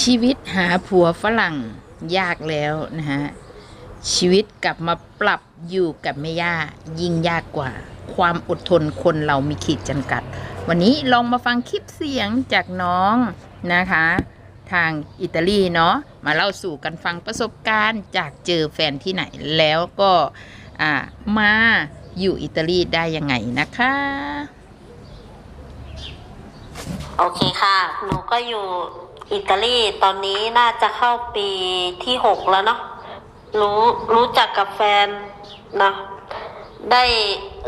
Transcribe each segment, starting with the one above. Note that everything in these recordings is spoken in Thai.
ชีวิตหาผัวฝรั่งยากแล้วนะฮะ ชีวิตกลับมาปรับอยู่กับแม่ย่ายิ่งยากกว่า ความอดทนคนเรามีขีดจำกัด วันนี้ลองมาฟังคลิปเสียงจากน้องนะคะ ทางอิตาลีเนาะมาเล่าสู่กันฟังประสบการณ์จากเจอแฟนที่ไหนแล้วก็มาอยู่อิตาลีได้ยังไงนะคะ โอเคค่ะ หนูก็อยู่ อิตาลีตอนนี้น่าจะเข้าปีที่หกแล้วเนาะรู้รู้จักกับแฟนเนาะได้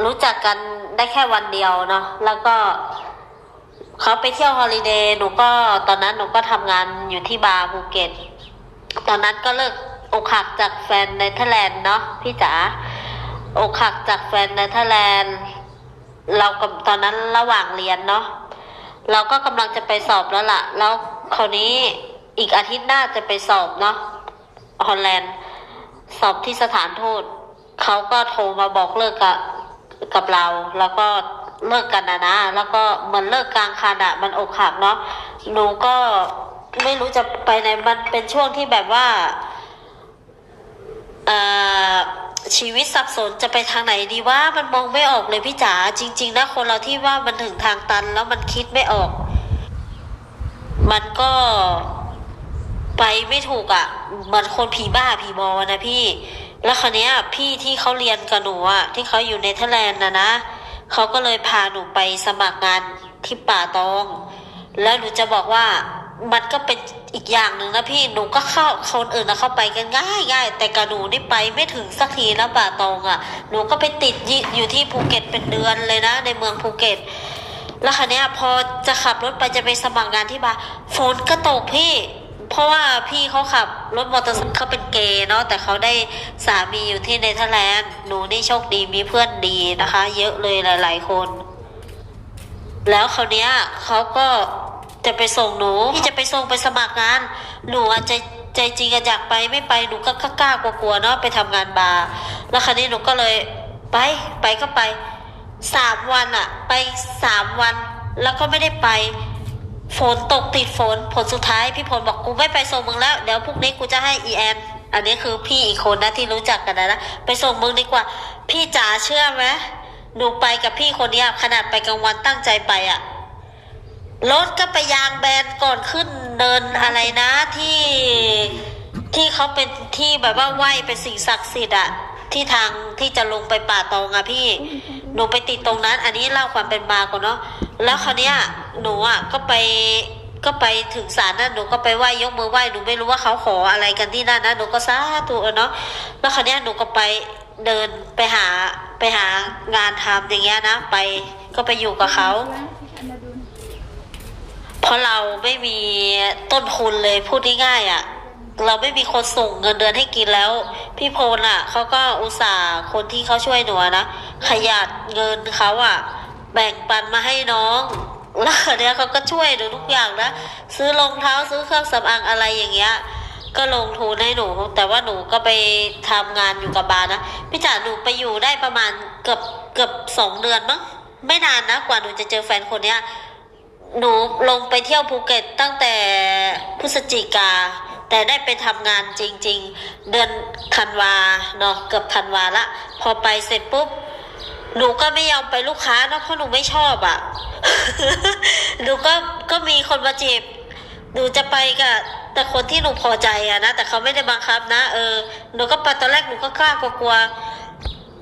รู้จักกันได้แค่วันเดียวเนาะแล้วก็เขาไปเที่ยวฮอลิเดย์หนูก็ตอนนั้นหนูก็ทำงานอยู่ที่บาร์ภูเก็ตตอนนั้นก็เลิกอกหักจากแฟนในเธอร์แลนด์เนาะพี่จ๋าอกหักจากแฟนในเธอร์แลนด์เรากับตอนนั้นระหว่างเรียนเนาะเราก็กำลังจะไปสอบแล้วล่ะแล้ว คราวนี้อีกอาทิตย์หน้าจะไปสอบเนาะฮอลแลนด์ สอบที่สถานทูตเขาก็โทรมาบอกเลิกกับกับเรา แล้วก็เลิกกันนะนะ แล้วก็เหมันเลิกกลางคันอะมันอกหักเนาะหนูก็ไม่รู้จะไปไหนมันเป็นช่วงที่แบบว่าเอ่อชีวิตสับสนจะไปทางไหนดีว่ามันมองไม่ออกเลยพี่จ๋าจริง ๆ นะคนเราที่ว่ามันถึงทางตันแล้วมันคิดไม่ออก มันก็ไปไม่ถูกอะ่ะ มันคนผีบ้าผีบอนะพี่ แล้วคราวเนี้ย พี่ที่เขาเรียนกับหนูอะ่ะ ที่เขาอยู่ในเธอร์แลนด์นะนะเขาก็เลยพาหนูไปสมัครงานที่ป่าตอง แล้วหนูจะบอกว่ามันก็เป็นอีกอย่างหนึ่งนะพี่ หนูก็เข้าคนอื่นนะเข้าไปกันง่ายง่ายแต่กับหนูนี่ไปไม่ถึงสักทีนะป่าตองอะ่ะ หนูก็ไปติดอยู่ที่ภูเก็ตเป็นเดือนเลยนะ ในเมืองภูเก็ต แล้วคราวเนี้ยพอจะขับรถไปจะไปสมัครงานที่บาร์ฝนก็ตกพี่ เพราะว่าพี่เขาขับรถมอเตอร์ไซค์เขาเป็นเกย์เนาะแต่เขาได้สามีอยู่ที่เนเธอร์แลนด์หนูนี่โชคดีมีเพื่อนดีนะคะ เยอะเลยหลาย ๆ คน แล้วคราวเนี้ยเขาก็จะไปส่งหนูที่จะไปส่งไปสมัครงาน หนูอะใจใจจริงอะอยากไปไม่ไปหนูก็กล้ากลัวๆเนาะไปทำงานบาร์แล้วคราวนี้หนูก็เลยไปไปก็ไป สามวันอะไปสามวัน แล้วก็ไม่ได้ไป ฝนตกติดฝนผลสุดท้ายพี่พลบอกกูไม่ไปส่งมึงแล้ว เดี๋ยวพรุ่งนี้กูจะให้อีแอนอันนี้คือพี่อีกคนนะที่รู้จักกันนะนะไปส่งมึงดีกว่า พี่จ๋าเชื่อไหมหนูไปกับพี่คนนี้ขนาดไปกลางวันตั้งใจไปอะรถก็ไปยางแบนก่อนขึ้นเนินอะไรนะที่ที่เขาเป็นที่แบบว่าไหวเป็นสิ่งศักดิ์สิทธิ์อะ ที่ทางที่จะลงไปป่าตองอะพี่ หนูไปติดตรงนั้น อันนี้เล่าความเป็นมาก่อนเนาะแล้วคราวเนี้ยหนูอะก็ไปก็ไปถึงศาลนั่นหนูก็ไปไหว้ยกมือไหว้หนูไม่รู้ว่าเขาขออะไรกันที่นั่นนะหนูก็สาธุเนาะแล้วคราวเนี้ยหนูก็ไปเดินไปหาไปหางานทำอย่างเงี้ยนะไปก็ไปอยู่กับเขาเพราะเราไม่มีต้นทุนเลยพูดง่ายๆอะ เราไม่มีคนส่งเงินเดือนให้กินแล้ว พี่พลอะเขาก็อุตส่าห์คนที่เขาช่วยหนูนะขยัดเงินเขาอะ แบ่งปันมาให้น้องแล้วเนี้ยเขาก็ช่วยหนูทุกอย่างนะซื้อรองเท้าซื้อเครื่องสำอางอะไรอย่างเงี้ยก็ลงทุนให้หนู แต่ว่าหนูก็ไปทำงานอยู่กับบาร์นะพี่จ๋าหนูไปอยู่ได้ประมาณเกือบเกือบสองเดือนมั้งไม่นานนะกว่าหนูจะเจอแฟนคนเนี้ยหนูลงไปเที่ยวภูเก็ตตั้งแต่พฤศจิกา แต่ได้ไปทำงานจริง ๆ เดือนธันวาเนาะเกือบธันวาละ พอไปเสร็จปุ๊บหนูก็ไม่ยอมไปลูกค้าเนะเพราะหนูไม่ชอบอะ่ะหนูก็ก็มีคนมาจีบหนูจะไปกับแต่คนที่หนูพอใจอะนะแต่เขาไม่ได้บังคับนะ เออหนูก็ไปตอนแรกหนูก็กล้ากลัว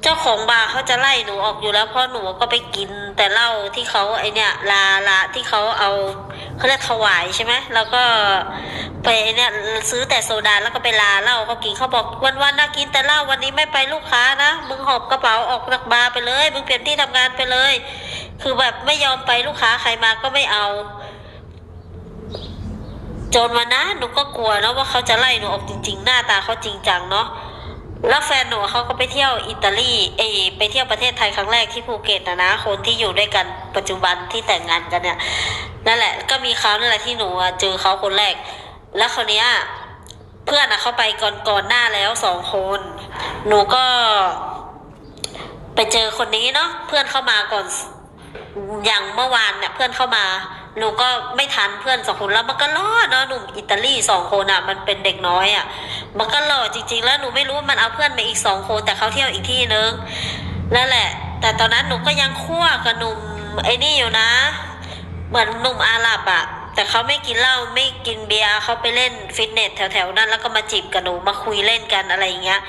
จ้าของบาร์เขาจะไล่หนูออกอยู่แล้วเพราะหนูก็ไปกินแต่เหล้าที่เขาไอเนี่ยลาลาที่เขาเอาเขาเรียกถวายใช่ไหมแล้วก็ไปเนี่ยซื้อแต่โซดาแล้วก็ไปลาเหล้าเขากินเขาบอกวันวันๆนะกินแต่เหล้าวันนี้ไม่ไปลูกค้านะมึงหอบกระเป๋าออกจากบาร์ไปเลยมึงเปลี่ยนที่ทำงานไปเลย คือแบบไม่ยอมไปลูกค้าใครมาก็ไม่เอาจนวันนั้นหนูก็กลัวเนาะว่าเขาจะไล่หนูออกจริง ๆ หน้าตาเขาจริงจังเนาะ แล้วแฟนหนูเขาก็ไปเที่ยวอิตาลีเอไปเที่ยวประเทศไทยครั้งแรกที่ภูเก็ตนะนะคนที่อยู่ด้วยกันปัจจุบันที่แต่งงานกันเนี่ยนั่นแหละ ก็มีเขานั่นแหละที่หนูเจอเขาคนแรก แล้วคนเนี้ยเพื่อนอะเขาไปก่อนก่อนหน้าแล้วสองคน หนูก็ ไปเจอคนนี้เนาะเพื่อนเข้ามาก่อน อย่างเมื่อวานเนี่ยเพื่อนเข้ามาหนูก็ไม่ทันเพื่อนสองคนแล้วมันก็รอดเนาะหนุ่มอิตาลีสองคนอะมันเป็นเด็กน้อยอะมันก็รอดจริง ๆ แล้วหนูไม่รู้ว่ามันเอาเพื่อนมาอีกสองคนแต่เขาเที่ยวอีกที่นึงนั่นแหละ แต่ตอนนั้นหนูก็ยังคั่วกับหนุ่มไอ้นี่อยู่นะ เหมือนหนุ่มอาหรับอะ แต่เขาไม่กินเหล้าไม่กินเบียร์เขาไปเล่นฟิตเนสแถวๆนั้นแล้วก็มาจีบกับหนูมาคุยเล่นกันอะไรอย่างเงี้ย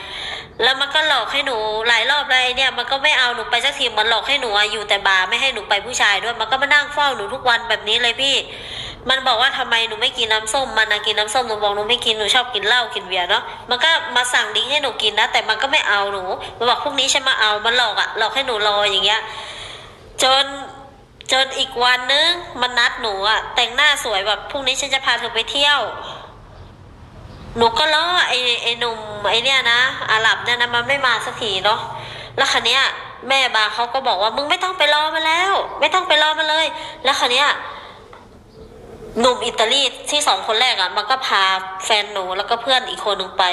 แล้วมันก็หลอกให้หนูหลายรอบเลยเนี่ยมันก็ไม่เอาหนูไปสักทีมันหลอกให้หนูอยู่แต่บาร์ไม่ให้หนูไปผู้ชายด้วย มันก็มานั่งเฝ้าหนูทุกวันแบบนี้เลยพี่ มันบอกว่าทำไมหนูไม่กินน้ำส้มมันนะกินน้ำส้มหนูบอกหนูไม่กินหนูชอบกินเหล้ากินเบียร์เนาะมันก็มาสั่งดิ้งให้หนูกินนะ แต่มันก็ไม่เอาหนูมันบอกพรุ่งนี้ฉันมาเอามันหลอกอะหลอกให้หนูรออย่างเงี้ย จน จนอีกวันนึงมันนัดหนูอะแต่งหน้าสวยแบบพรุ่งนี้ฉันจะพาเธอไปเที่ยว หนูก็ล้อไอ้ไอ้หนุ่มไอ้เนี่ยนะอาหรับเนี่ยนะมันไม่มาสักทีเนาะแล้วคันเนี้ยแม่บาเขาก็บอกว่ามึงไม่ต้องไปรอมาแล้ว ไม่ต้องไปรอมาเลย แล้วคันเนี้ยหนุ่มอิตาลีที่สองคนแรกอะ่ะ มันก็พาแฟนหนูแล้วก็เพื่อนอีกคนหนึ่งไป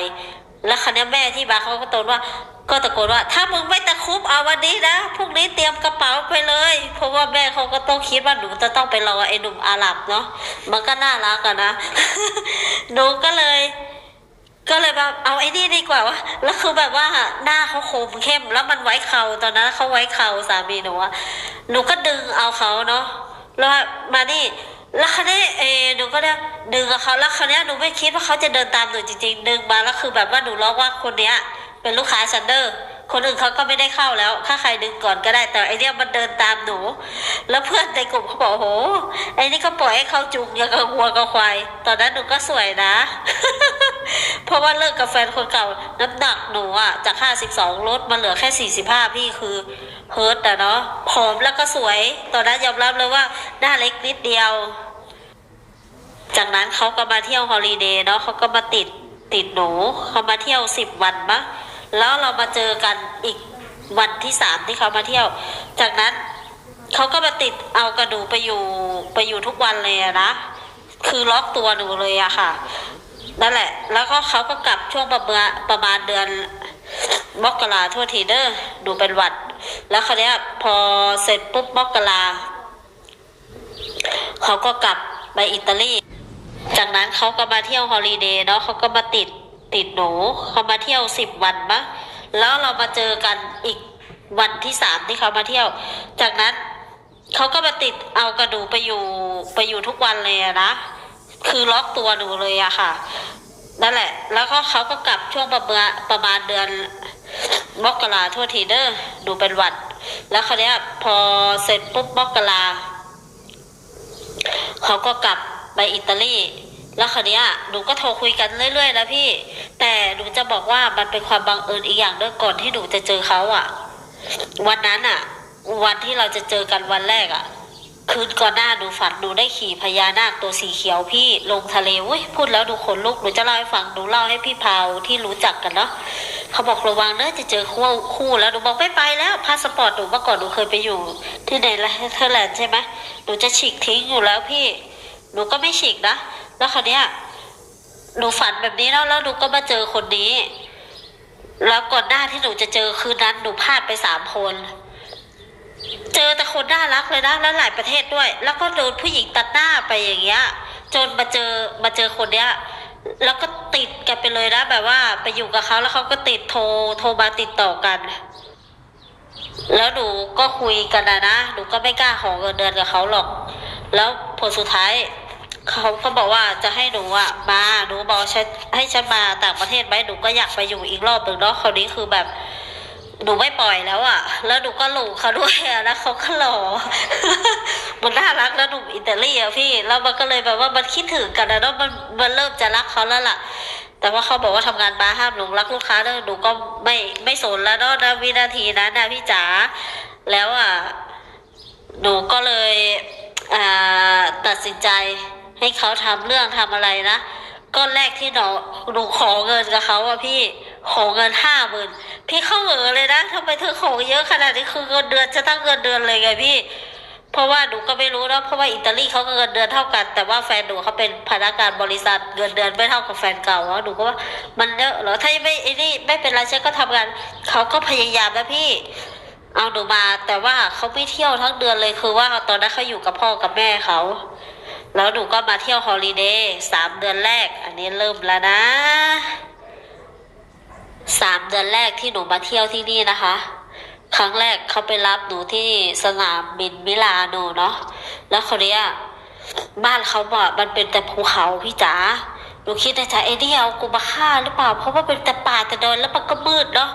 แล้วคันนี้ยแม่ที่บาเขาก็ตนว่า ก็ตะโกนว่า ถ้ามึงไม่ตะคุบเอาวันนี้นะพรุ่งนี้เตรียมกระเป๋าไปเลย เพราะว่าแม่เขาก็ต้องคิดว่าหนูจะต้องไปรอไอ้หนุ่มอาหรับเนาะมันก็น่ารักอะนะหนูก็เลย ก็เลยแบบเอาไอ้นี่ดีกว่าวะแล้วคือแบบว่าหน้าเขาคมเข้ม แล้วมันไว้เขาตอนนั้นเขาไว้เขาสามีหนูอะหนูก็ดึงเอาเขาเนาะแล้วมานี่แล้วคันนี้เอหนูก็เนี่ยดึงกับเขาแล้วคันนี้ยหนูไม่คิดว่าเขาจะเดินตามหนูจริงๆดึงมาแล้วคือแบบว่าหนูร้องว่าคนเนี้ย เป็นลูกค้าชันเดอร์คนอื่นเขาก็ไม่ได้เข้าแล้ว ถ้าใครดึงก่อนก็ได้ แต่ไอเนี้ยมันเดินตามหนู แล้วเพื่อนในกลุ่มเขาบอกโอ้โหไอนี่ก็ปล่อยให้เขาจุงอย่างกับวัวกับควาย ตอนนั้นหนูก็สวยนะ เพราะว่าเลิกกับแฟนคนเก่า น้ำหนักหนูอะจาก52ลดมาเหลือแค่45พี่คือเฮิร์ตอะเนาะผอมแล้วก็สวย ตอนนั้นยอมรับเลยว่าหน้าเล็กนิดเดียว จากนั้นเขาก็มาเที่ยวฮอลิเดย์เนาะเขาก็มาติดติดหนูเขามาเที่ยวสิบวันมะ แล้วเรามาเจอกันอีกวันที่สามที่เขามาเที่ยว จากนั้นเขาก็มาติดเอากระดูไปอยู่ไปอยู่ทุกวันเลยนะคือล็อกตัวหนูเลยอะค่ะ นั่นแหละ แล้วก็เขาก็กลับช่วงประมาณประมาณเดือนมกราทั่วทีเดอ้อดูเป็นหวัด แล้วคราเนี้ยพอเสร็จปุ๊บมกราเขาก็กลับไปอิตาลี จากนั้นเขาก็มาเที่ยวฮอลิเดย์เนาะเขาก็มาติด ติดหนูเขามาเที่ยวสิบวันมะแล้วเรามาเจอกันอีกวันที่สามที่เขามาเที่ยว จากนั้นเขาก็มาติดเอากระดูไปอยู่ไปอยู่ทุกวันเลยนะคือล็อกตัวหนูเลยอะค่ะนั่นแหละ แล้วก็เขาก็กลับช่วงประมาณประมาณเดือนมกราทั่วทีเด้อดูเป็นหวัด แล้วคราเนี้ยพอเสร็จปุ๊บมกราเขาก็กลับไปอิตาลี แล้วคราวนี้หนูก็โทรคุยกันเรื่อยๆนะพี่ แต่หนูจะบอกว่ามันเป็นความบังเอิญอีกอย่างด้วยก่อนที่หนูจะเจอเขาอะวันนั้นอะวันที่เราจะเจอกันวันแรกอะคืนก่อนหน้าหนูฝันหนูได้ขี่พญานาคตัวสีเขียวพี่ลงทะเลอุ้ยพูดแล้วดูขนลุกหนูจะเล่าให้ฟังหนูเล่าให้พี่พาวที่รู้จักกันเนาะเขาบอกระวังเนอะจะเจอคู่คู่แล้วหนูบอกไม่ไปแล้วพาสปอร์ตหนูเมื่อก่อนหนูเคยไปอยู่ ที่เนเธอร์แลนด์ใช่ไหมหนูจะฉีกทิ้งอยู่แล้วพี่ หนูก็ไม่ฉีกนะ แล้วคราวเนี้ยหนูฝันแบบนี้แล้วแล้วหนูก็มาเจอคนนี้ แล้วก่อนหน้าที่หนูจะเจอคืนนั้นหนูพลาดไปสามคน เจอแต่คนน่ารักเลยนะแล้วหลายประเทศด้วย แล้วก็โดนผู้หญิงตัดหน้าไปอย่างเงี้ย จนมาเจอมาเจอคนเนี้ย แล้วก็ติดกันไปเลยนะแบบว่าไปอยู่กับเขาแล้วเขาก็ติดโทรโทรมาติดต่อกัน แล้วหนูก็คุยกันนะนะหนูก็ไม่กล้าขอเงินเดือนกับเขาหรอก แล้วผลสุดท้าย เขาก็บอกว่าจะให้หนูอะมาหนูบอกฉันให้ฉันมาต่างประเทศไหมหนูก็อยากไปอยู่อีกรอบหนึ่งเนาะคราวนี้คือแบบหนูไม่ปล่อยแล้วอะ แล้วหนูก็หลงเขาด้วยอะแล้วเขาก็หล่อมันน่ารักแล้วหนุ่มอิตาลีอะพี่ แล้วมันก็เลยแบบว่ามันคิดถึงกันนะเนาะมันมันเริ่มจะรักเขาแล้วล่ะ แต่ว่าเขาบอกว่าทำงานบาห้ามหลงรักลูกค้าเนอะหนูก็ไม่ไม่สนแล้วเนาะนะวินาทีนั้นนะพี่จ๋า แล้วอะ หนูก็เลยอ่าตัดสินใจ ให้เขาทำเรื่องทำอะไรนะก้อนแรกที่หนูหนูขอเงินกับเขาอะพี่ขอเงินห้าหมื่นพี่เข้าเหอเลยนะทำไมเธอขอเยอะขนาดนี้คือเงินเดือนจะตั้งเงินเดือนเลยไงพี่ เพราะว่าหนูก็ไม่รู้นะเพราะว่าอิตาลีเขาก็เงินเดือนเท่ากัน แต่ว่าแฟนหนูเขาเป็นพนักงานบริษัทเงินเดือนไม่เท่ากับแฟนเก่าแล้วหนูก็ว่ามันเยอะเหรอถ้าไม่ไอ้นี่ไม่เป็นไรฉันก็ทำงานเขาก็พยายามนะพี่ เอาหนูมาแต่ว่าเขาไม่เที่ยวทั้งเดือนเลยคือว่าตอนนั้นเขาอยู่กับพ่อกับแม่เขา แล้วหนูก็มาเที่ยวฮอลิเดย์สามเดือนแรก อันนี้เริ่มแล้วนะสามเดือนแรกที่หนูมาเที่ยวที่นี่นะคะ ครั้งแรกเขาไปรับหนูที่สนามบินมิลาโนเนาะแล้วคนเนี้ยบ้านเขาบอกมันเป็นแต่ภูเขาพี่จ๋าหนูคิดในใจไอ้นี่เอากูมาฆ่าหรือเปล่า เพราะว่าเป็นแต่ป่าแต่ดอยแล้วมันก็มืดเนาะ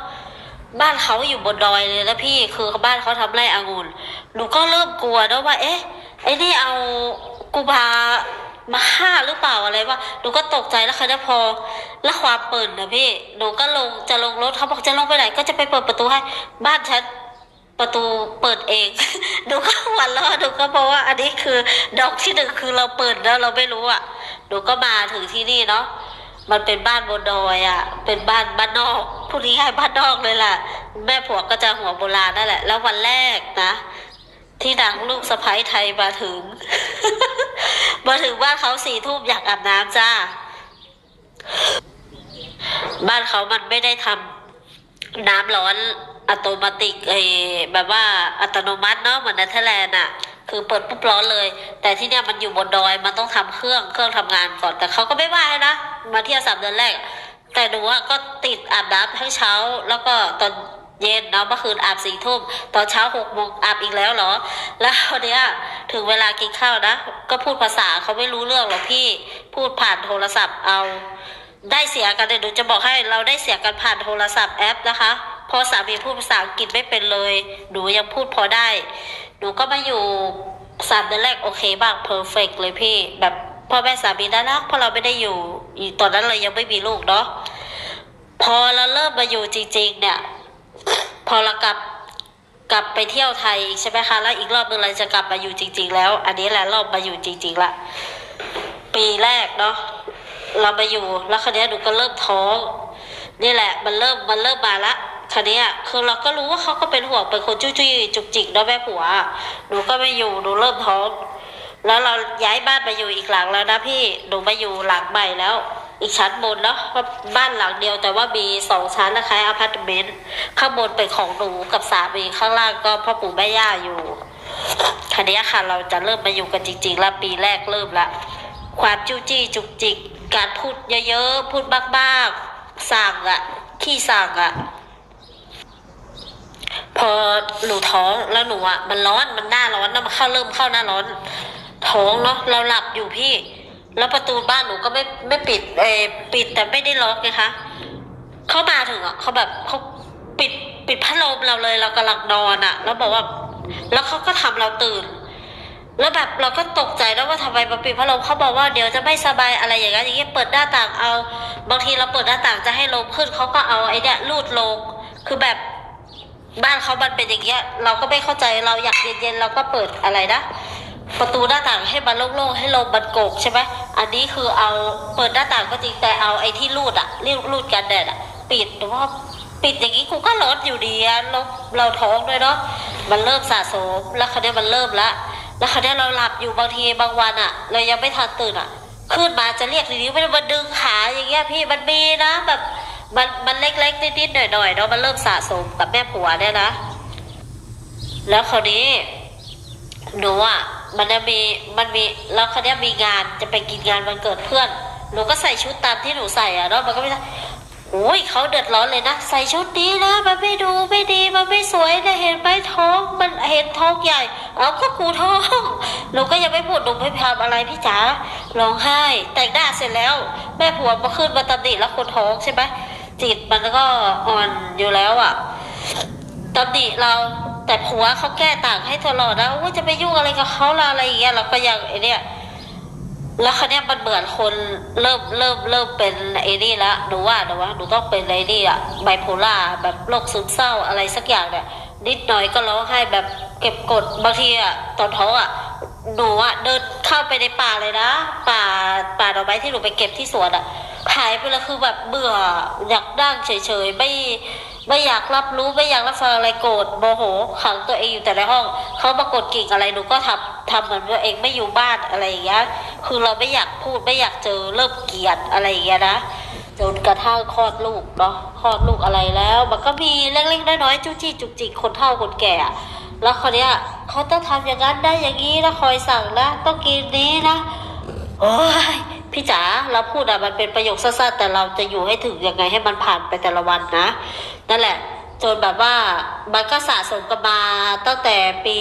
บ้านเขาอยู่บนดอยเลยนะพี่ คือบ้านเขาทำไร่องุ่นหนูก็เริ่มกลัวนะว่า เอ๊ะไอ้นี่เอา กูมามาฆ่าหรือเปล่าอะไรวะหนูก็ตกใจแล้วค่ะนะพอแล้วความเปิดนะพี่หนูก็ลงจะลงรถเขาบอกจะลงไปไหน ก็จะไปเปิดประตูให้บ้านฉันประตูเปิดเองหนูก็หวันล้อหนูก็เพราะว่าอันนี้คือดอกที่หนึ่งคือเราเปิดแล้วเราไม่รู้อะหนูก็มาถึงที่นี่เนาะมันเป็นบ้านบนดอยอะ เป็นบ้านบ้านนอกพูดง่ายๆบ้านนอกเลยล่ะ แม่ผัวก็จะหัวโบราณนั่นแหละ แล้ววันแรกนะ ที่นางลูกสะพ้ายไทยมาถึง มาถึงบ้านเขาสี่ทุ่มอยากอาบน้ำจ้า บ้านเขามันไม่ได้ทำน้ำร้อนอัตโนมัติเอแบบว่าอัตโนมัติเนาะเหมือนเนเธอร์แลนด์อะคือเปิดปุ๊บร้อนเลย แต่ที่เนี่ยมันอยู่บนดอยมันต้องทำเครื่องเครื่องทำงานก่อนแต่เขาก็ไม่ว่านะมาเที่ยวสามเดือนแรก แต่หนูว่าก็ติดอาบน้ำทั้งเช้า แล้วก็ตอน เย็นเนาะเมื่อคืนอาบสี่ทุ่มตอนเช้าหกโมงอาบอีกแล้วเหรอ แล้ววันเนี้ยถึงเวลากินข้าวนะ ก็พูดภาษาเขาไม่รู้เรื่องหรอกพี่พูดผ่านโทรศัพท์เอา ได้เสียกันเดี๋ยวหนูจะบอกให้เราได้เสียกันผ่านโทรศัพท์แอปนะคะพอสามีพูดภาษาอังกฤษไม่เป็นเลย หนูยังพูดพอได้ หนูก็มาอยู่สามเดือนแรกโอเคบ้างเพอร์เฟกเลยพี่ แบบพ่อแม่สามีน่ารักเพราะเราไม่ได้อยู่ตอนนั้นเรายังไม่มีลูกเนาะพอเราเริ่มมาอยู่จริง ๆ เนี่ย พอเรากลับกลับไปเที่ยวไทยอีกใช่ไหมคะ แล้วอีกรอบนึงเราจะกลับมาอยู่จริง ๆ แล้ว อันนี้แหละรอบมาอยู่จริง ๆละปีแรกเนาะเรามาอยู่แล้วคราวเนี้หนูก็เริ่มท้องนี่แหละ มันเริ่มมันเริ่มมาละคราวเนี้คือเราก็รู้ว่าเขาก็เป็นห่วงเป็นคนจุ้ยจุยจุกจิกเนาะแม่ผัวหนูก็ไม่อยู่หนูเริ่มท้องแล้วเราย้ายบ้านมาอยู่อีกหลังแล้วนะพี่หนูมาอยู่หลังใหม่แล้ว อีกชั้นบนเนาะบ้านหลังเดียวแต่ว่ามีสองชั้นนะคะอพาร์ตเมนต์ข้างบนเป็นของหนูกับสามีข้างล่างก็พ่อปู่แม่ย่าอยู่คันี้ค่ะเราจะเริ่มมาอยู่กันจริงๆแล้วปีแรกเริ่มละความจู้จี้จุกจิกการพูดเยอะๆพูดมากๆสั่งอะขี้สั่งอะพอหนูท้องแล้วหนูอะมันร้อนมันหน้าร้อนนะมันเข้าเริ่มเข้าหน้าร้อน ท้องเนาะเราหลับอยู่พี่ แล้วประตูบ้านหนูก็ไม่ไม่ปิดเออปิดแต่ไม่ได้ล็อกไงคะเขามาถึงอะเขาแบบเขาปิดปิดพัดลมเราเลยเรากำลังนอนอะ แล้วบอกว่า แล้วเขาก็ทำเราตื่น แล้วแบบเราก็ตกใจแล้วว่าทำไมมาปิดพัดลมเขาบอกว่าเดี๋ยวจะไม่สบายอะไรอย่างเงี้ยอย่างเงี้ยเปิดหน้าต่างเอา บางทีเราเปิดหน้าต่างจะให้ลมขึ้นเขาก็เอาไอ้เนี่ยลูดลงคือแบบบ้านเขามันเป็นอย่างเงี้ย เราก็ไม่เข้าใจเราอยากเย็นๆเราก็เปิดอะไรนะ ประตูหน้าต่างให้มันโล่งๆให้ลมมันโกกใช่ไหมอันนี้คือเอาเปิดหน้าต่างก็จริงแต่เอาไอ้ที่ลูดอะรีดลูดกันแดดอะปิดหรือว่าปิดอย่างนี้กูก็ร้อนอยู่ดีอะเราเราท้องด้วยเนาะมันเริ่มสะสมแล้วคราวนี้มันเริ่มละแล้วคราวนี้เราหลับอยู่บางทีบางวันอะเรายังไม่ทันตื่นอะขึ้นมาจะเรียกทีนี้ไม่ได้มาดึงขาอย่างเงี้ยพี่มันมีนะแบบมันมันเล็กๆนิดๆหน่อยๆเนาะมันเริ่มสะสมกับแม่ผัวเนี่ยนะ แล้วคราวนี้หนูอะ มันจะมีมันมีแล้วคราเนี้ยมีงานจะไปกินงานวันเกิดเพื่อน หนูก็ใส่ชุดตามที่หนูใส่อะเนาะมันก็ไม่ได้โอ้ยเขาเดือดร้อนเลยนะ ใส่ชุดนี้นะ มันไม่ดูไม่ดีมันไม่สวยนะเห็นไหมท้องมันเห็นท้องใหญ่ เอาก็กูท้องหนูก็ยังไม่พูดหนูไม่ทำอะไรพี่จ๋าร้องไห้ แต่งหน้าเสร็จแล้ว แม่ผัวมาขึ้นมาตำหนิแล้วคนท้องใช่ไหมจิตมันก็อ่อนอยู่แล้วอะตำหนิเรา แต่ผัวเขาแก้ต่างให้ตลอดนะว่าจะไปยุ่งอะไรกับเขาละอะไรอย่างเงี้ยเราก็ยังไอเนี้ยแล้วคันนี้ยมันเหมือนคนเริ่มเริ่มเริ่มเป็นไอ้นี่ละหนูว่าหนูว่าหนูต้องเป็นไอ้นี่อะไบโพล่าแบบโรคซึมเศร้าอะไรสักอย่างเนี่ยนิดหน่อยก็ร้องไห้แบบเก็บกดบางทีอะตอนท้องอะหนูอะเดินเข้าไปในป่าเลยนะ ป่าป่าดอกไม้ที่หนูไปเก็บที่สวนอะหายไปเลยคือแบบเบื่ออยากนั่งเฉยๆไม่ ไม่อยากรับรู้ไม่อยากรับฟังอะไรโกรธโมโหขังตัวเองอยู่แต่ในห้องเขามากดกิ่งอะไรหนูก็ทำทำเหมือนตัวเองไม่อยู่บ้านอะไรอย่างเงี้ยคือเราไม่อยากพูดไม่อยากเจอเริ่มเกลียดอะไรอย่างเงี้ยนะจนกระทั่งคลอดลูกเนาะคลอดลูกอะไรแล้ว มันก็มีเล็กๆน้อยๆจุกจิกจุกจิกคนเฒ่าคนแก่อะแล้วคนเนี้ยเขาต้องทำอย่างนั้นได้อย่างนี้นะคอยสั่งนะต้องกินนี้นะโอ้ย พี่จ๋าเราพูดอะมันเป็นประโยคสั้นๆแต่เราจะอยู่ให้ถึงยังไงให้มันผ่านไปแต่ละวันนะ นั่นแหละ จนแบบว่ามันก็สะสมกันมาตั้งแต่ปี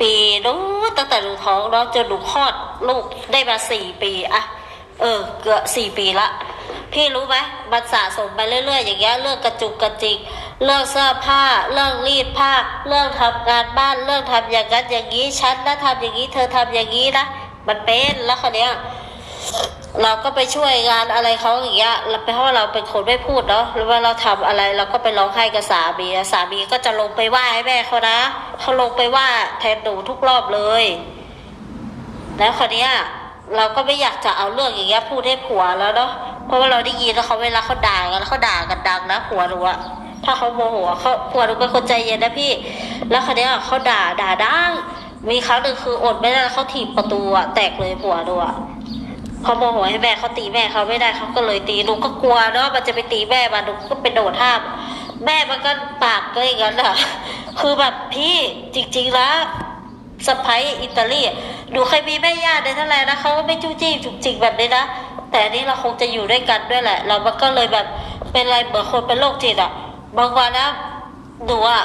ปีนู้นตั้งแต่หนูท้องเนาะจนหนูคลอดลูกได้มาสี่ปีอะเออเกือบสี่ปีละพี่รู้ไหมมันสะสมไปเรื่อยๆ อย่างเงี้ยเรื่องกระจุกกระจิกเรื่องเสื้อผ้า เรื่องรีดผ้า เรื่องทำงานบ้านเรื่องทำอย่างนั้นอย่างนี้ฉันนะทำอย่างนี้เธอทำอย่างนี้นะมันเป็นแล้วคนเนี้ย เราก็ไปช่วยงานอะไรเขาอย่างเงี้ยเราเพราะว่าเราเป็นคนไม่พูดเนาะหรือว่าเราทำอะไรเราก็ไปร้องไห้กับสามีสามีก็จะลงไปไหว้ให้แม่เขานะเขาลงไปไหว้แทนหนูทุกรอบเลย แล้วคนเนี้ยเราก็ไม่อยากจะเอาเรื่องอย่างเงี้ยพูดให้ผัวแล้วเนาะเพราะว่าเราได้ยินแล้วเขาเวลาเขาด่ากันเขาด่ากันดังนะผัวหนูอะถ้าเขาโมโหเขาผัวหนูเป็นคนใจเย็นนะพี่ แล้วคนเนี้ยเขาด่าด่าดังมีครั้งหนึ่งคืออดไม่ได้เขาถีบประตูอะแตกเลยผัวหนูอะ เขาโมโหให้แม่เขาตีแม่เขาไม่ได้เขาก็เลยตีหนูก็กลัวเนาะมันจะไปตีแม่มันหนูก็ไปโดดห้าม แม่มันก็ปากก็อย่างนั้นอะคือแบบพี่จริงๆแล้วสะพ้ยอิตาลีหนูเคยมีแม่ย่าในเท่าไหร่นะเขาก็ไม่จู้จี้จุกจิกแบบนี้นะแต่นี้เราคงจะอยู่ด้วยกันด้วยแหละ เรามันก็เลยแบบเป็นอะไรเหมือนคนเป็นโรคจิตอะบางวันนะหนูอะ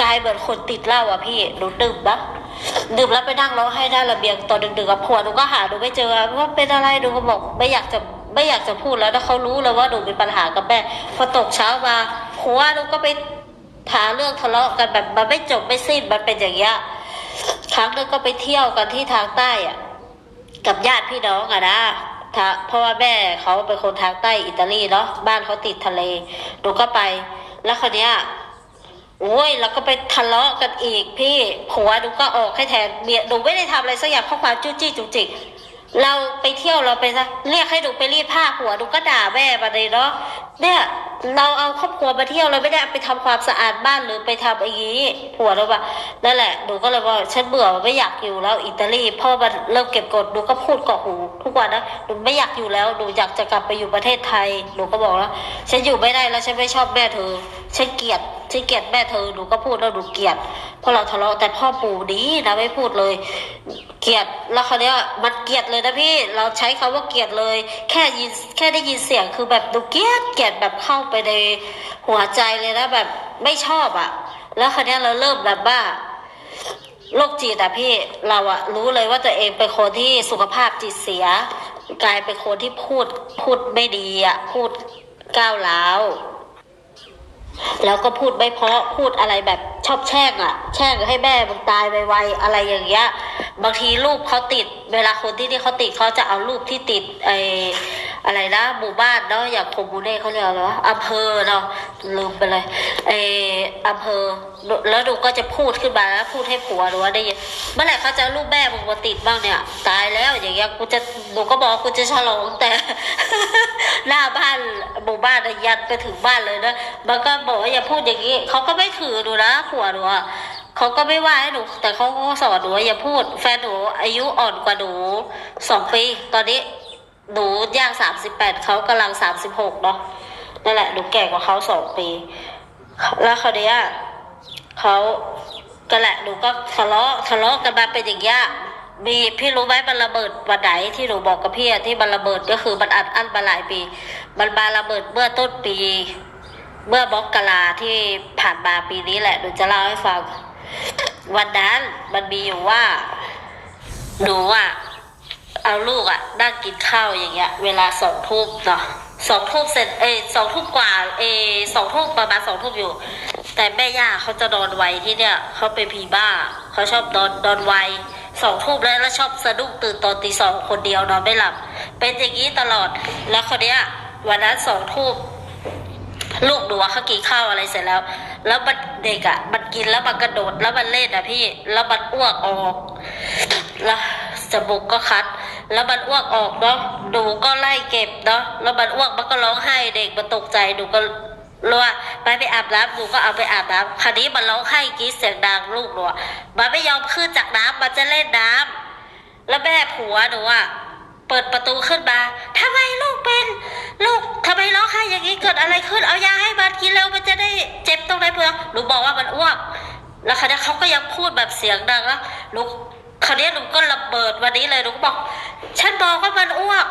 กลายเหมือนคนติดเหล้าอะพี่หนูดื่มนะ ดื่มแล้วไปนั่งร้องไห้หน้าระเบียงตอนดึกๆกับผัวหนูก็หาหนูไม่เจอว่าเป็นอะไรหนูก็บอกไม่อยากจะไม่อยากจะพูดแล้วนะเขารู้แล้วว่าหนูมีปัญหากับแม่พอตกเช้ามาผัวหนูก็ไปหาเรื่องทะเลาะกันแบบมันไม่จบไม่สิ้นมันเป็นอย่างเงี้ยครั้งนึงก็ไปเที่ยวกันที่ทางใต้อะกับญาติพี่น้องอะนะเพราะว่าแม่เขาเป็นคนทางใต้อิตาลีเนาะบ้านเขาติดทะเลหนูก็ไป แล้วคนเนี้ย โอ้ยแล้วก็ไปทะเลาะกันอีกพี่ผัวดูก็ออกให้แทนเมียหนูไม่ได้ทำอะไรสักอย่างเพราะความจู้จี้จุกจิกเราไปเที่ยวเราไปซะเรียกให้หนูไปรีดผ้าผัวดูก็ด่าแม่มาเลยเนาะเนี่ย เราเอาครอบครัวมาเที่ยวเราไม่ได้ไปทำความสะอาดบ้านหรือไปทำอย่างนี้ผัวเราว่านั่นแหละหนูก็เลยว่าฉันเบื่อไม่อยากอยู่แล้วอิตาลีพ่อมันเริ่มเก็บกดหนูก็พูดกาะหูทุกวันนะหนูไม่อยากอยู่แล้วหนูอยากจะกลับไปอยู่ประเทศไทยหนูก็บอกแล้วฉันอยู่ไม่ได้แล้วฉันไม่ชอบแม่เธอฉันเกลียดฉันเกลียดแม่เธอหนูก็พูดแล้วหนูเกลียดพราะเราทะเลาะแต่พ่อปู่ดีนะไม่พูดเลย เกลียดแล้วเขาวเนี้ยมันเกลียดเลยนะพี่เราใช้คาว่าเกลียดเลย แค่ยินแค่ได้ยินเสียงคือแบบดูเกลียดเกลียดแบบเข้าไปในหัวใจเลยนะแบบไม่ชอบอะแล้วคราวนี้เราเริ่มแบบว่าโรคจิตอะพี่เราอะรู้เลยว่าตัวเองเป็นคนที่สุขภาพจิตเสีย กลายเป็นคนที่พูดพูดไม่ดีอะพูดก้าวร้าวแล้วก็พูดไม่เพาะพูดอะไรแบบชอบแช่งอะแช่งให้แม่มึงตายไวๆอะไรอย่างเงี้ย บางทีรูปเขาติด เวลาคนที่นี่เขาติดเขาจะเอารูปที่ติดไอ อะไรนะหมู่บ้านเนาะอย่างโคมูเน่เขาเรียกอะไรวะอำเภอเนาะลืมไปเลยไอออำเภอ แล้วดูก็จะพูดขึ้นมาแล้วพูดให้ผัวหรือว่าได้ยินเมื่อไหร่เขาจะรูปแม่มึงมาติดบ้างเนี่ย ตายแล้วอย่างเงี้ยกูจะหนูก็บอกกูจะฉลองแต่ หน้าบ้านหมู่บ้านอะยันไปถึงบ้านเลยนะมันก็บอกว่าอย่าพูดอย่างนี้เขาก็ไม่ถือหนูนะผัวหนูเขาก็ไม่ว่าให้หนู แต่เขาก็สอนหนูว่าอย่าพูด แฟนหนูอายุอ่อนกว่าหนูสองปีตอนนี้ หนูย่างสามสิบแปดเขากำลังสามสิบหกเนาะนั่นแหละหนูแก่กว่าเขาสองปี แล้วเขาเนี้ยเขาก็แหละหนูก็ทะเลาะทะเลาะกันมาเป็นอย่างเงี้ยมีพี่รู้ไหมมันระเบิดวันไหนที่หนูบอกกับพี่อะที่มันระเบิดก็คือมันอัดอั้นมาหลายปี มันมาระเบิดเมื่อต้นปี เมื่อมกราที่ผ่านมาปีนี้แหละหนูจะเล่าให้ฟัง วันนั้นมันมีอยู่ว่า หนูอะ เอาลูกอะนั่งกินข้าวอย่างเงี้ย เวลาสองทุ่มเนาะสองทุ่มเสร็จเอสองทุ่มกว่าเอสองทุ่มประมาณสองทุ่มอยู่ แต่แม่ย่าเขาจะนอนไวที่เนี่ยเขาเป็นผีบ้าเขาชอบนอนนอนไวสองทุ่มแล้วแล้วชอบสะดุ้งตื่นตอนตีสองคนเดียวนอนไม่หลับ เป็นอย่างนี้ตลอดแล้วคนเนี้ยวันนั้นสองทุ่ม ลูกหนูอะเขากินข้าวอะไรเสร็จแล้ว แล้วมันเด็กอะมันกินแล้วมันกระโดดแล้วมันเล่นอะพี่ แล้วมันอ้วกออก แล้วจมูกก็คัด แล้วมันอ้วกออกเนาะหนูก็ไล่เก็บเนาะ แล้วมันอ้วกมันก็ร้องไห้เด็กมันตกใจหนูก็รู้ว่าไปไปอาบน้ำหนูก็เอาไปอาบน้ำคราวนี้มันร้องไห้กรีดเสียงดังลูกหนูอะมันไม่ยอมขึ้นจากน้ำมันจะเล่นน้ำแล้วแม่ผัวหนูอะ เปิดประตูขึ้นมาทำไมลูกเป็น ลูกทำไมร้องไห้อย่างนี้เกิดอะไรขึ้น เอายาให้มันกินแล้วมันจะได้เจ็บตรงไหนเพื่อหนูบอกว่ามันอ้วก แล้วคราวนี้เขาก็ยังพูดแบบเสียงดังแล้วหนูคราวนี้หนูก็ระเบิดวันนี้เลยหนูบอก ฉันบอกว่ามันอ้วก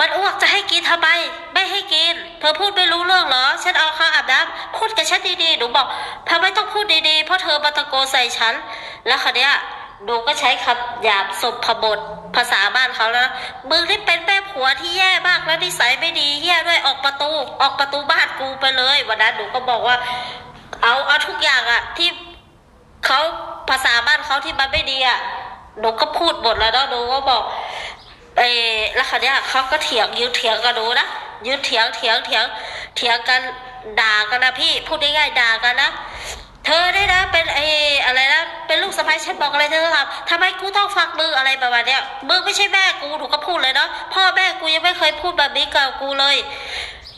มันอ้วกจะให้กินทำไม ไม่ให้กิน เธอพูดไม่รู้เรื่องเหรอ ฉันเอาข้าวอาบน้ำพูดกับฉันดีๆ หนูบอกทำไมต้องพูดดีๆ เพราะเธอมาตะโกนใส่ฉัน แล้วคราวนี้ ยหนูก็ใช้คำหยาบสบพบทภาษาบ้านเขาแล้วนะมึงนี่เป็นแม่ผัวที่แย่มากแล้วนิสัยไม่ดีแย่ด้วยออกประตูออกประตูบ้านกูไปเลย วันนั้นหนูก็บอกว่า เอาเอาทุกอย่างอะที่เขาภาษาบ้านเขาที่มันไม่ดีอะหนูก็พูดหมดแล้วเนาะหนูก็บอกเออแล้วคราเนี้ยเขาก็เถียงยืนเถียงกับหนูนะยืนเถียงเถียงเถียงเถียงกันด่ากันนะพี่พูดง่ายๆด่ากันนะ เธอได้นะเป็นไออะไรนะเป็นลูกสะใภ้ฉันบอกอะไรเธอทำทำไมกูต้องฟังมึงอะไรประมาณเนี้ยมึงไม่ใช่แม่กูหนูก็พูดเลยเนาะพ่อแม่กูยังไม่เคยพูดแบบนี้กับกูเลย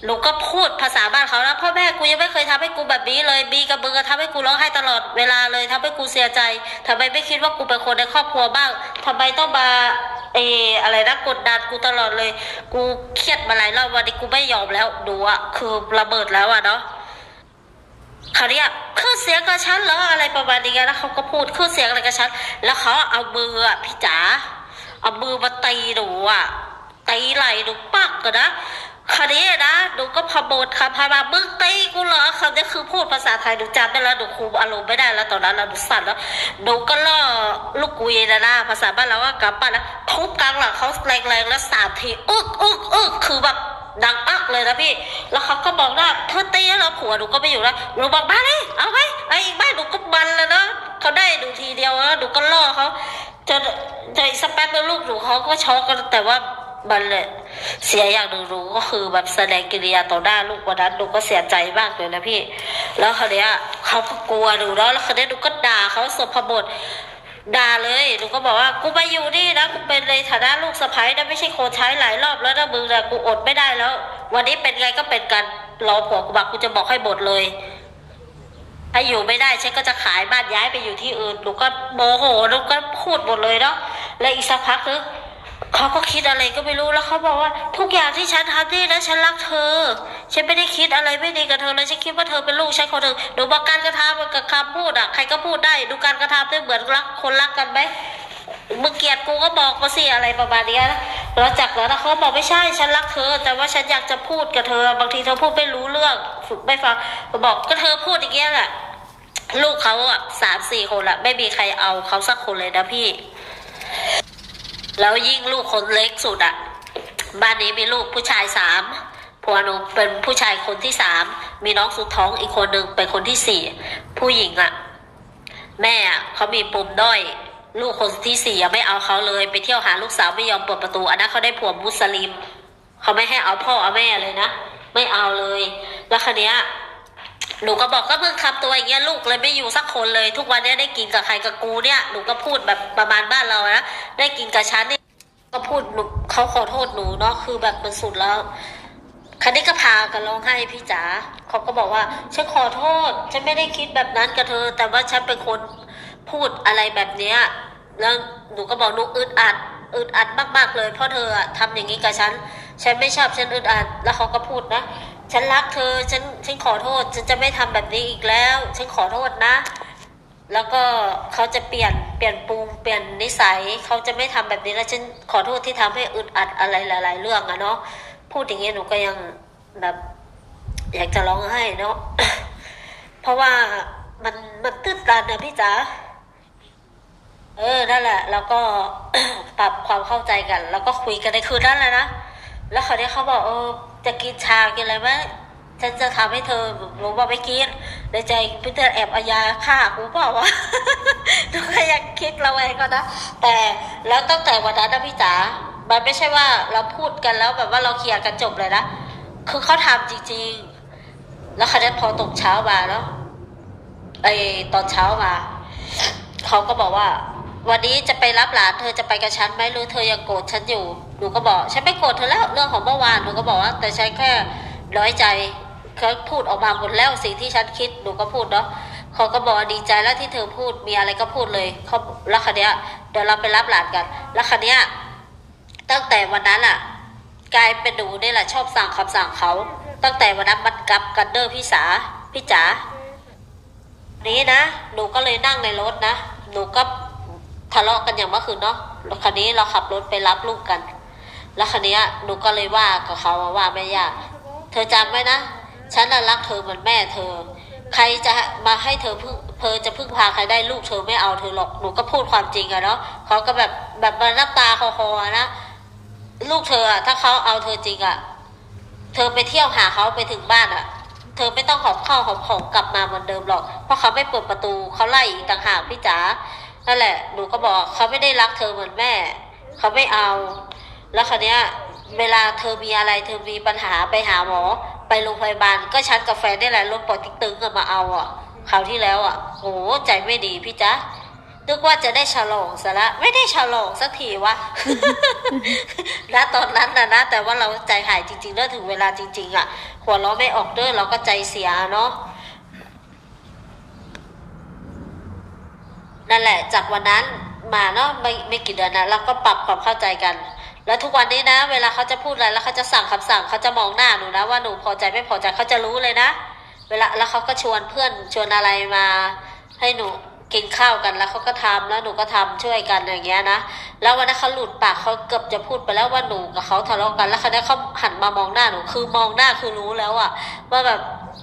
หนูก็พูดภาษาบ้านเขานะพ่อแม่กูยังไม่เคยทำให้กูแบบนี้เลยบีกับมึงก็ทำให้กูร้องไห้ตลอดเวลาเลยทำให้กูเสียใจทำไมไม่คิดว่ากูเป็นคนในครอบครัวบ้างทำไมต้องมาเอออะไรนะกดดันกูตลอดเลย กูเครียดมาหลายรอบวันนี้กูไม่ยอมแล้วดูอะคือระเบิดแล้วอะเนาะ คราเนี้ยขึ้นเสียงกับฉันเหรออะไรประมาณนี้ไงแล้วเขาก็พูดขึ้นเสียงอะไรกับฉันแล้วเขาเอามืออะพี่จ๋าเอามือมาตีหนูอะตีไหล่หนูปักกันนะคราวนี้นะหนูก็พะโบดคำพามามึงตีกูเหรอคำนี้คือพูดภาษาไทยหนูจำได้แล้วหนูคุมอารมณ์ไม่ได้แล้วตอนนั้นเราหนูสั่นแล้วหนูก็ล่อลูกกุยนะนะภาษาบ้านเราก็กำปั้นแล้วทุบกลางหลังเขาแรงๆแล้วสามทีอึกอึกอึกคือแบบ ดังอักเลยนะพี่ แล้วเขาก็บอกว่าเธอตีแล้วผัวหนูก็ไม่อยู่แล้วหนูบอกมาเลยเอาไหมไอ้อีกบ้านหนูก็บันแล้วเนาะเขาได้หนูทีเดียวแล้วหนูก็ล่อเขาจนจนอีกสักแป๊บนึงลูกหนูเขาก็ช็อกกันแต่ว่ามันเลยเสียอย่างหนึ่งรู้ก็คือแบบแสดงกิริยาต่อหน้าลูกวันนั้นหนูก็เสียใจมากเลยนะพี่ แล้วคราวเนี้ยเขาก็กลัวหนูเนาะแล้วคราวเนี้ยหนูก็ด่าเขาสบพบท ด่าเลยหนูก็บอกว่ากูมาอยู่นี่นะกูเป็นในฐานะลูกสะใภ้นะไม่ใช่คนใช้หลายรอบแล้วนะมึงนะกูอดไม่ได้แล้ว วันนี้เป็นไงก็เป็นกันรอผัวกูบักกูจะบอกให้หมดเลยถ้าอยู่ไม่ได้ฉันก็จะขายบ้านย้ายไปอยู่ที่อื่นหนูก็โมโหหนูก็พูดหมดเลยเนาะแล้วอีกสักพักนึงเขาก็คิดอะไรก็ไม่รู้แล้วเขาบอกว่า ทุกอย่างที่ฉันทำนี่นะฉันรักเธอ ฉันไม่ได้คิดอะไรไม่ดีกับเธอเลยฉันคิดว่าเธอเป็นลูกฉันคนหนึ่งหนูบอกการกระทำกับคำพูดอะใครก็พูดได้ ดูการกระทำได้เหมือนรักคนรักกันไหมมึงเกลียดกูก็บอกมาสิอะไรประมาณนี้นะแล้วจากนั้นเขาบอกไม่ใช่ฉันรักเธอ แต่ว่าฉันอยากจะพูดกับเธอ บางทีเธอพูดไม่รู้เรื่องไม่ฟังบอกก็เธอพูดอย่างเงี้ยแหละลูกเขาอะสามสี่คนละไม่มีใครเอาเขาสักคนเลยนะพี่ แล้วยิ่งลูกคนเล็กสุดอะ บ้านนี้มีลูกผู้ชายสาม ผัวหนูเป็นผู้ชายคนที่สามมีน้องสุดท้องอีกคนหนึ่งเป็นคนที่สี่ผู้หญิงอะ แม่อะเขามีปมด้อยลูกคนที่สี่ยังไม่เอาเขาเลย ไปเที่ยวหาลูกสาวไม่ยอมเปิดประตูอันนั้นเขาได้ผัวมุสลิมเขาไม่ให้เอาพ่อเอาแม่เลยนะไม่เอาเลย แล้วคันนี้ยหนูก็บอกก็เพิ่งทำตัวอย่างเงี้ยลูกเลยไม่อยู่สักคนเลย ทุกวันเนี้ยได้กินกับใครกับกูเนี่ยหนูก็พูดแบบประมาณบ้านเรานะได้กินกับฉันเนี่ยก็พูดหนูเขาขอโทษหนูเนาะคือแบบมันสุดแล้ว คันนี้ก็พากันร้องไห้พี่จ๋าเขาก็บอกว่าฉันขอโทษ ฉันไม่ได้คิดแบบนั้นกับเธอ แต่ว่าฉันเป็นคนพูดอะไรแบบเนี้ยแล้วหนูก็บอกหนูอึดอัดอึดอัดมากๆเลยเพราะเธออะทำอย่างนี้กับฉัน ฉันไม่ชอบฉันอึดอัด แล้วเขาก็พูดนะ ฉันรักเธอ ฉัน ฉันขอโทษ ฉันจะไม่ทำแบบนี้อีกแล้ว ฉันขอโทษนะ แล้วก็เขาจะเปลี่ยน เปลี่ยนปรุง เปลี่ยนนิสัย เขาจะไม่ทำแบบนี้แล้ว ฉันขอโทษที่ทำให้อึดอัดอะไรหลาย ๆ เรื่องอะเนาะ พูดอย่างนี้หนูก็ยังแบบอยากจะร้องไห้เนาะ เพราะว่ามันมันตื้นตันนะพี่จ๋า เออ นั่นแหละ แล้วก็ปรับความเข้าใจกัน แล้วก็คุยกันในคืนนั้นเลยนะ แล้วคราวนี้เขาบอกเออจะกินชากินอะไรไหมฉันจะทำให้เธอหนูบอกไม่กินในใจพี่เตอร์แอบอายาฆ่ากูเปล่าวะหนูก็ยังคิดระแวงก็นะ แต่แล้วตั้งแต่วันนั้นนะพี่จ๋า มันไม่ใช่ว่าเราพูดกันแล้วแบบว่าเราเคลียร์กันจบเลยนะ คือเขาทำจริง ๆ แล้วคราวนี้พอตกเช้ามาเนาะไอตอนเช้ามาเขาก็บอกว่า วันนี้จะไปรับหลานเธอจะไปกับฉันไหมรือเธอยังโกรธฉันอยู่หนูก็บอกฉันไม่โกรธเธอแล้วเรื่องของเมื่อวานหนูก็บอกว่า แต่ฉันแค่น้อยใจเขาพูดออกมาหมดแล้วสิ่งที่ฉันคิดหนูก็พูดเนาะเขาก็บอกดีใจแล้วที่เธอพูดมีอะไรก็พูดเลยเขาแล้วคันนี้ยเดี๋ยวเราไปรับหลานกัน แล้วคันนี้ย ตั้งแต่วันนั้นอะ กลายเป็นหนูนี่แหละชอบสั่งคำสั่งเขา ตั้งแต่วันนั้นมันกลับกันเดอร์พี่สาพี่จ๋านี้นะหนูก็เลยนั่งในรถนะหนูก็ทะเลาะกันอย่างเมื่อคืนเนาะแล้วคันนี้เราขับรถไปรับลูกกัน แล้วคันนี้หนูก็เลยว่ากับเขาว่าแม่ย่าเธอจำไว้นะฉันรักเธอเหมือนแม่เธอ ใครจะมาให้เธอพึ่งเธอจะพึ่งพาใครได้ลูกเธอไม่เอาเธอหรอกหนูก็พูดความจริงอะเนาะเขาก็แบบแบบมาน้ำตาคอๆอะนะ ลูกเธออะถ้าเขาเอาเธอจริงอะเธอไปเที่ยวหาเขาไปถึงบ้านอะเธอไม่ต้องหอบข้าวหอบของกลับมาเหมือนเดิมหรอก เพราะเขาไม่เปิดประตูเขาไล่อีกต่างหากพี่จ๋านั่นแหละ หนูก็บอกเขาไม่ได้รักเธอเหมือนแม่ เขาไม่เอา แล้วคราวเนี้ย เวลาเธอมีอะไร เธอมีปัญหาไปหาหมอ ไปโรงพยาบาลก็ชันกับแฟนนี่แหละรถปอติ๊กตึงอะมาเอาอะคราวที่แล้วอะโหใจไม่ดีพี่จ๊ะ นึกว่าจะได้ฉลองซะละไม่ได้ฉลองสักทีวะณตอนนั้นนะนะ แต่ว่าเราใจหายจริงๆเด้อถึงเวลาจริง ๆ อะ หัวเราะไม่ออกเด้อเราก็ใจเสียเนาะนั่นแหละ จากวันนั้นมาเนาะไม่ไม่กี่เดือนนะเราก็ปรับความเข้าใจกัน แล้วทุกวันนี้นะ เวลาเขาจะพูดอะไรแล้วเขาจะสั่งคำสั่งเขาจะมองหน้าหนูนะว่าหนูพอใจไม่พอใจเขาจะรู้เลยนะ เวลาแล้วเขาก็ชวนเพื่อนชวนอะไรมาให้หนู กินข้าวกันแล้วเขาก็ทำแล้วหนูก็ทำช่วยกันอย่างเงี้ยนะแล้ววันนั้นเขาหลุดปากเขาเกือบจะพูดไปแล้วว่าหนูกับเขาทะเลาะกัน แล้วคราวนี้เขาหันมามองหน้าหนูคือมองหน้าคือรู้แล้วอะว่าแบบ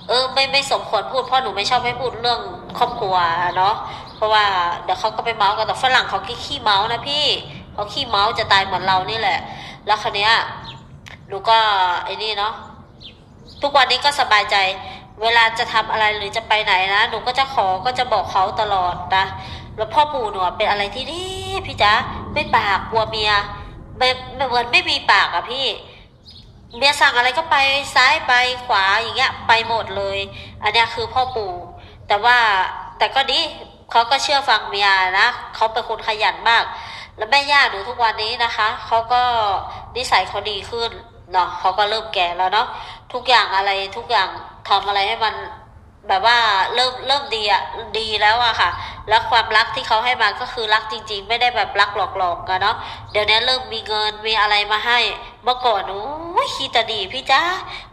เออไม่ไม่สมควรพูดเพราะหนูไม่ชอบให้พูดเรื่องครอบครัวอะเนาะเพราะว่าเดี๋ยวเขาก็ไปเมาส์กันแต่ฝรั่งเขาขี้เมาส์นะพี่เขาขี้เมาส์จะตายเหมือนเรานี่แหละ แล้วคราวนี้หนูก็ไอ้นี่เนาะทุกวันนี้ก็สบายใจ เวลาจะทำอะไรหรือจะไปไหนนะหนูก็จะขอก็จะบอกเขาตลอดนะแล้วพ่อปู่หนูเป็นอะไรที่ดีพี่จ๊ะไม่ปากกลัวเมียไม่ไม่เหมือนไม่มีปากอะพี่ เมียสั่งอะไรก็ไปซ้ายไปขวาอย่างเงี้ยไปหมดเลย อันนี้คือพ่อปู่ แต่ว่าแต่ก็ดีเขาก็เชื่อฟังเมียนะเขาเป็นคนขยันมาก แล้วแม่ย่าหนูทุกวันนี้นะคะเขาก็นิสัยเขาดีขึ้นเนาะเขาก็เริ่มแก่แล้วเนาะทุกอย่างอะไรทุกอย่าง ทำอะไรให้มันแบบว่าเริ่มเริ่มดีอะดีแล้วอะค่ะ แล้วความรักที่เขาให้มาก็คือรักจริง ๆ ไม่ได้แบบรักหลอกๆกันเนาะเดี๋ยวนี้เริ่มมีเงินมีอะไรมาให้ เมื่อก่อนโอ้ยขี้ตาดีพี่จ้า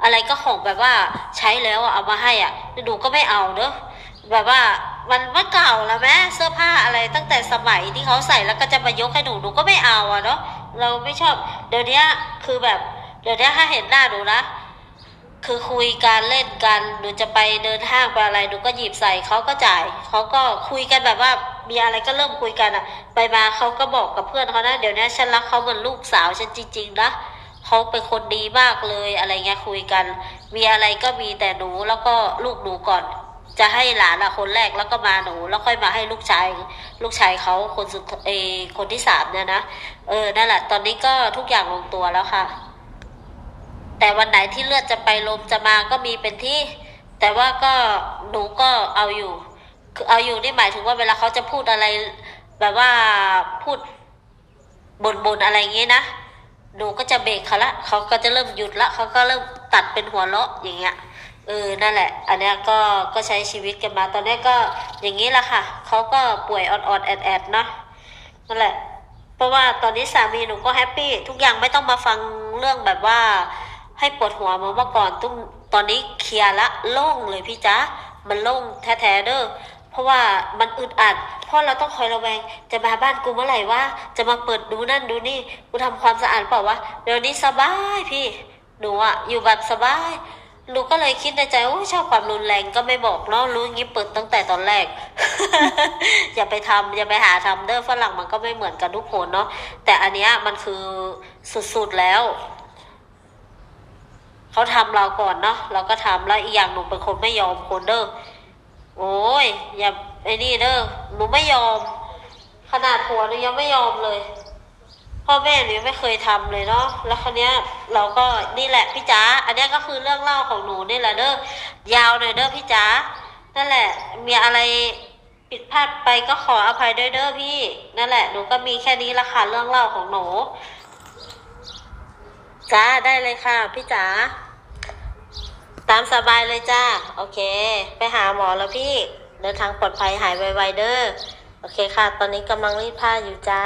อะไรก็ของแบบว่าใช้แล้วอะเอามาให้อะหนูก็ไม่เอาเนอะแบบว่ามันเมื่อเก่าแล้วแม่เสื้อผ้าอะไรตั้งแต่สมัยที่เขาใส่แล้วก็จะมายกให้หนูหนูก็ไม่เอาอะเนาะเราไม่ชอบ เดี๋ยวนี้คือแบบเดี๋ยวนี้ถ้าเห็นหน้าหนูนะ คือคุยกันเล่นกันหนูจะไปเดินห้างไปอะไรหนูก็หยิบใส่เขาก็จ่ายเขาก็คุยกันแบบว่ามีอะไรก็เริ่มคุยกันอะไปมาเขาก็บอกกับเพื่อนเขานะเดี๋ยวนี้ฉันรักเขาเหมือนลูกสาวฉันจริงๆนะเขาเป็นคนดีมากเลยอะไรเงี้ยคุยกัน มีอะไรก็มีแต่หนูแล้วก็ลูกหนูก่อน จะให้หลานอะคนแรกแล้วก็มาหนู แล้วค่อยมาให้ลูกชาย ลูกชายเขาคนสุดเอคนที่สามเนี่ยนะเออนั่นแหละตอนนี้ก็ทุกอย่างลงตัวแล้วค่ะ แต่วันไหนที่เลือดจะไปลมจะมาก็มีเป็นที่ แต่ว่าก็หนูก็เอาอยู่คือเอาอยู่นี่หมายถึงว่าเวลาเขาจะพูดอะไร แบบว่าพูดบ่นๆอะไรอย่างงี้ยนะหนูก็จะเบรกเขาละเขาก็จะเริ่มหยุดละเขาก็เริ่มตัดเป็นหัวเราะอย่างเงี้ยเออ นั่นแหละ อันนี้ก็ ก็ใช้ชีวิตกันมา ตอนนี้ก็อย่างนี้แหละค่ะ เขาก็ป่วยอ่อดๆแอดๆเนาะ นั่นแหละ เพราะว่าตอนนี้สามีหนูก็แฮปปี้ ทุกอย่างไม่ต้องมาฟังเรื่องแบบว่า ให้ปวดหัวมือนเมื่อก่อนตุ้มตอนนี้เคลียร์ละโล่งเลยพี่จ๊ะมันโล่งแท้ๆเด้อเพราะว่ามันอึดอัด เพราะเราต้องคอยระแวง จะมาบ้านกูเมื่อไหร่ว่าจะมาเปิดดูนั่นดูนี่ กูทำความสะอาดเปล่าวะเดี๋ยวนี้สบายพี่ หนูอะอยู่แบบสบายหนูก็เลยคิดในใจโอ้ชอบความรุนแรงก็ไม่บอกเนาะรู้งงี้เปิดตั้งแต่ตอนแรก อย่าไปทำอย่าไปหาทำเด้อฝรั่งมันก็ไม่เหมือนกันทุกคนเนาะแต่อันเนี้ยมันคือสุดๆแล้ว เขาทำเราก่อนเนาะเราก็ทำแล้วอีกอย่างหนูเป็นคนไม่ยอมคนเด้อโอ้ยอย่าไอ้นี่เด้อหนูไม่ยอม ขนาดผัวหนูยังไม่ยอมเลยพ่อแม่หนูยังไม่เคยทำเลยเนาะแล้วคราวเนี้ยเราก็นี่แหละพี่จ๋าอันนี้ก็คือเรื่องเล่าของหนูนี่แหละเด้อยาวหน่อยเด้อพี่จ๋านั่นแหละ มีอะไรผิดพลาดไปก็ขออภัยด้วยเด้อพี่ นั่นแหละหนูก็มีแค่นี้ละค่ะเรื่องเล่าของหนู จ้าได้เลยค่ะ พี่จ๋าตามสบายเลยจ้า โอเค ไปหาหมอแล้วพี่ เดินทางปลอดภัยหายไวๆเด้อ โอเคค่ะ ตอนนี้กำลังรีดผ้าอยู่จ้า